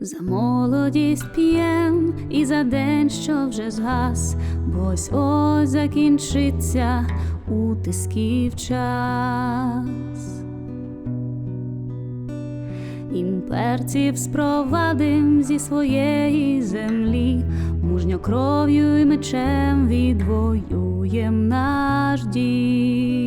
За молодість п'єм і за день, що вже згас, бо ось ось закінчиться утисків час. Імперців спровадим зі своєї землі, мужньо кров'ю і мечем відвоюєм наш дім.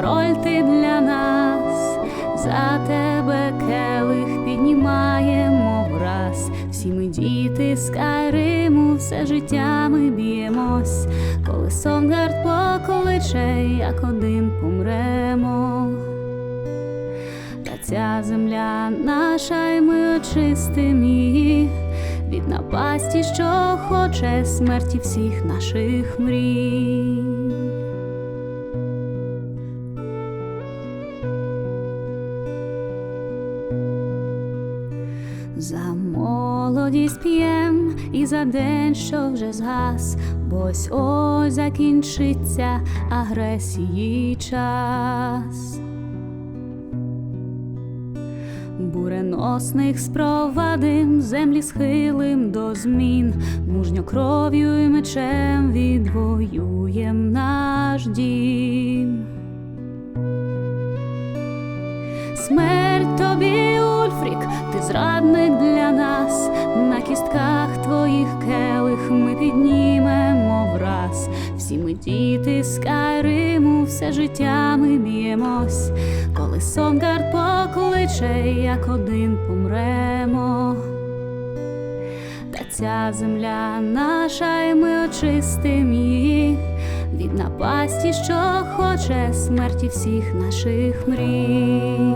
Король ти для нас, за тебе келих піднімаємо враз. Всі ми діти Скайриму, все життя ми б'ємось, коли Сонгард покличе, як один помремо. Та ця земля наша, і ми очистим її від напасті, що хоче смерті всіх наших мрій. За молодість п'єм і за день, що вже згас, бо ось ось закінчиться агресії час. Буреносних спровадим, землі схилим до змін, мужньо кров'ю і мечем відвоюєм наш дім. Смерть тобі, Ульфрік, ти зрадник для нас, на кістках твоїх келих ми піднімемо враз. Всі ми діти Скайриму, все життя ми б'ємось, коли Сонгард покличе, як один помремо. Та ця земля наша, і ми очистим її від напасті, що хоче смерті всіх наших мрій.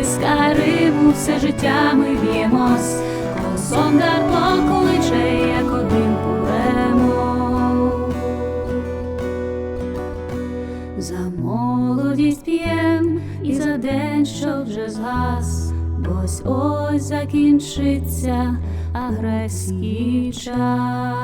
Діти Скайриму, все життя ми б'ємось, коли Сондар покличе, як один помремо. За молодість п'єм і за день, що вже згас, бо ось закінчиться агресії час.